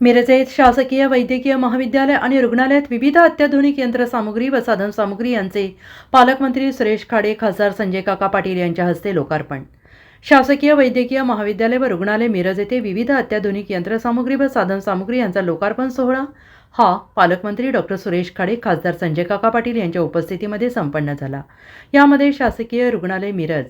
मिरज शासकीय वैद्यकीय महाविद्यालय आणि रुग्णालयात विविध अत्याधुनिक यंत्रसामुग्री व साधनसामुग्री यांचे पालकमंत्री सुरेश खाडे खासदार संजय काका पाटील यांच्या हस्ते लोकार्पण. शासकीय वैद्यकीय महाविद्यालय व रुग्णालय मिरज येथे विविध अत्याधुनिक यंत्रसामुग्री व साधनसामुग्री यांचा लोकार्पण सोहळा. हा पालकमंत्री डॉक्टर सुरेश खाडे खासदार संजय काका पाटील यांच्या उपस्थितीमध्ये संपन्न झाला. यामध्ये शासकीय रुग्णालय मिरज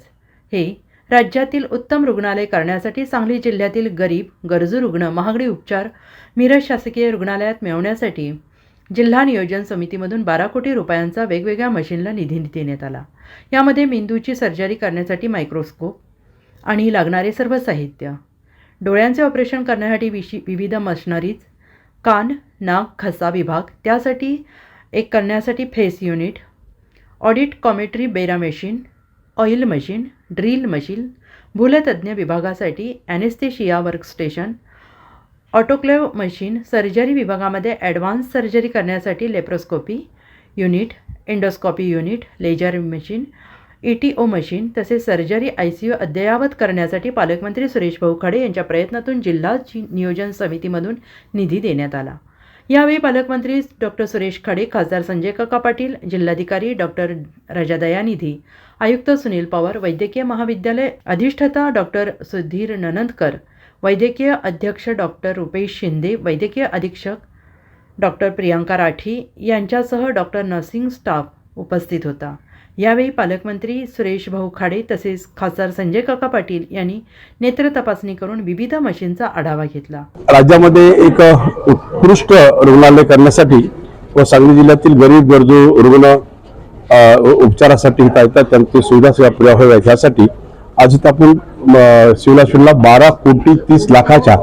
हे राज्यातील उत्तम रुग्णालय करण्यासाठी सांगली जिल्ह्यातील गरीब गरजू रुग्ण महागडे उपचार मिरज शासकीय रुग्णालयात मिळवण्यासाठी जिल्हा नियोजन समितीमधून बारा कोटी रुपयांचा वेगवेगळ्या मशीनला निधी देण्यात आला. यामध्ये मेंदूची सर्जरी करण्यासाठी मायक्रोस्कोप आणि लागणारे सर्व साहित्य. डोळ्यांचे ऑपरेशन करण्यासाठी विशी विविध मशनरीज कान नाक घसा विभाग त्यासाठी एक करण्यासाठी फेस युनिट ऑडिट कॉमेट्री बेरा machine oil machine drill machine भूलतज्ञ विभागासाठी anaesthesia workstation autoclave machine surgery विभागामध्ये ॲडव्हान्स सर्जरी करण्यासाठी laparoscopy unit endoscopy unit laser machine E T O machine तसेच सर्जरी आय सी यू अद्ययावत करण्यासाठी पालकमंत्री सुरेश भाऊ खडे यांच्या प्रयत्नातून जिल्हा नियोजन समितीमधून निधी देण्यात आला. यावेळी पालकमंत्री डॉक्टर सुरेश खाडे खासदार संजय काका पाटील जिल्हाधिकारी डॉक्टर रजा दयानिधी आयुक्त सुनील पवार वैद्यकीय महाविद्यालय अधिष्ठाता डॉक्टर सुधीर ननंदकर वैद्यकीय अध्यक्ष डॉक्टर रुपेश शिंदे वैद्यकीय अधीक्षक डॉक्टर प्रियांका राठी यांच्यासह डॉक्टर नर्सिंग स्टाफ उपस्थित होता. यावेळी पालकमंत्री सुरेश भाऊ खाडे तसेच खासदार संजय काका पाटील यांनी नेत्र तपासणी करून विविध मशीनचा आढावा घेतला. राज्यामध्ये एक उत्कृष्ट रुग्णालय करण्यासाठी व सांगली जिल्ह्यातील गरीब गरजू रुग्ण उपचारासाठी इथं येतात त्यांची सुविधा सेवा पुऱ्या व्हाव्यात यासाठी आज इथं आपण म, सिव्हिल बारा कोटी तीस लाखाच्या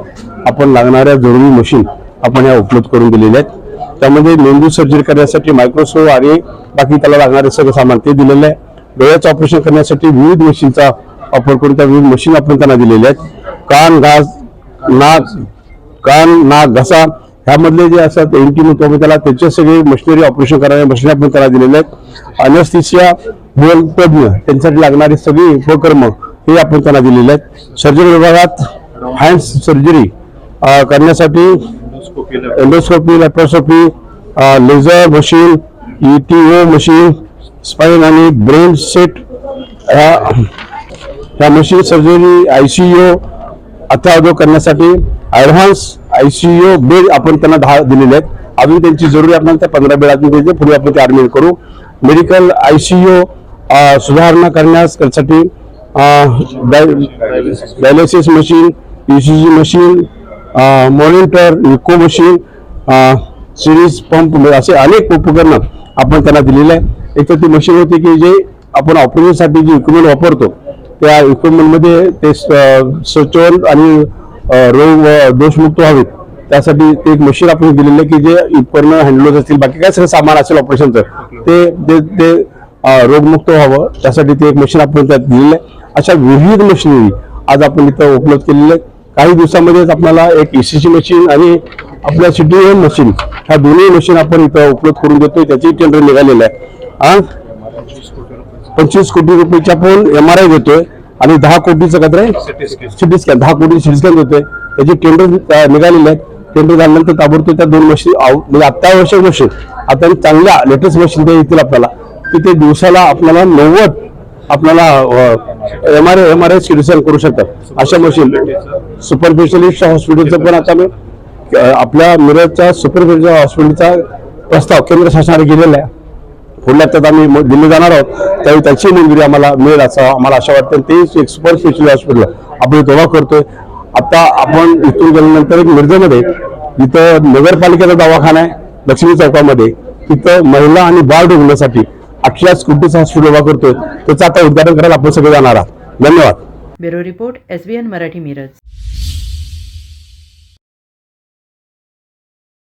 आपण लागणाऱ्या जरुरी मशीन आपण या उपलब्ध करून दिलेल्या आहेत. त्यामध्ये मेंदू सर्जरी करण्यासाठी मायक्रोसो आणि बाकी त्याला लागणारे सगळं सामान ते दिलेलं आहे. डोळ्याचं ऑपरेशन करण्यासाठी विविध मशीनचा वापर करून त्या विविध मशीन आपण त्यांना दिलेल्या आहेत. कान घास नाक कान नाक घसा ह्यामधले जे असतात एंटी म्हणतो त्याला त्याचे सगळे मशिनरी ऑपरेशन करणारे मशीन आपण त्याला दिलेले आहेत. अनस्थिसिया बोल तज्ञ त्यांच्यासाठी लागणारे सगळी उपक्रम हे आपण त्यांना दिलेले आहेत. सर्जरी विभागात हँड सर्जरी करण्यासाठी endoscopy laparoscopy laser machine E T O machine spine आणि ब्रेन सेट ह्या ह्या machine surgery I C U अत्यावधक करण्यासाठी advance I C U bed आपण त्यांना दहा दिलेले आहेत. अजून त्यांची जरुरी आपल्याला त्या पंधरा बेड अजून द्यायचे पुढे आपण ते ॲडमिट करू. मेडिकल आय सी यू सुधारणा करण्यासाठी dialysis machine E C G machine monitor echo machine syringe pump म्हणजे असे अनेक उपकरणं आपण त्यांना दिलेले आहे एक तर ती मशीन होती की जे आपण ऑपरेशनसाठी जे इक्विपमेंट वापरतो त्या इक्विपमेंटमध्ये ते स- सचोल आणि रोग दोषमुक्त व्हावेत. त्यासाठी ते एक मशीन आपण दिलेलं आहे की जे उपकरण हँडलोज असतील बाकी काय सगळं सामान असेल ऑपरेशनचं ते ते ते रोगमुक्त व्हावं. त्यासाठी ते एक मशीन आपण त्यात दिलेलं आहे. अशा विविध मशिनरी आज आपण इथं उपलब्ध केलेल्या आहेत. काही दिवसामध्येच आपल्याला एक ईसीसी मशीन आणि आपल्या सिटी मशीन ह्या दोन्ही मशीन आपण इथं उपलब्ध करून देतोय. त्याची टेंडर निघालेलं आहे. आज पंचवीस कोटी रुपयाच्या आपण एम आर आय देतोय आणि दहा कोटीचं काय सिटी स्कॅन दहा कोटी सिटी स्कॅन देतोय त्याचे टेंडर निघालेले आहेत. टेंडर झाल्यानंतर ताबडतोब त्या दोन मशीन म्हणजे अत्यावश्यक मशीन आता चांगल्या लेटेस्ट मशीन ते येतील आपल्याला की ते दिवसाला आपल्याला नव्वद आपल्याला M R M R I C T करू शकतात. अशा मशीन सुपर स्पेशलिस्ट हॉस्पिटलचं पण आता मी आपल्या मिरजच्या सुपर स्पेशलिस्ट हॉस्पिटलचा प्रस्ताव केंद्र शासनाने गेलेला आहे. पुढल्या त्यात आम्ही म- दिल्ली जाणार आहोत. त्यावेळी त्याची मंजुरी आम्हाला मिळेल असं आम्हाला आशा वाटते. ते एक सुपर स्पेशल हॉस्पिटल आपण तेव्हा करतोय. आता आपण इथून गेल्यानंतर एक मिरजेमध्ये इथं नगरपालिकेचा दवाखाना आहे लक्ष्मी चौकामध्ये. तिथं महिला आणि बाळ रुग्णासाठी अठरा स्कूटी हॉस्पिटल उभा करतोय. त्याचं आता उद्घाटन करायला आपण सगळे जाणार आहात. धन्यवाद. Bureau report S B N Marathi Miraj.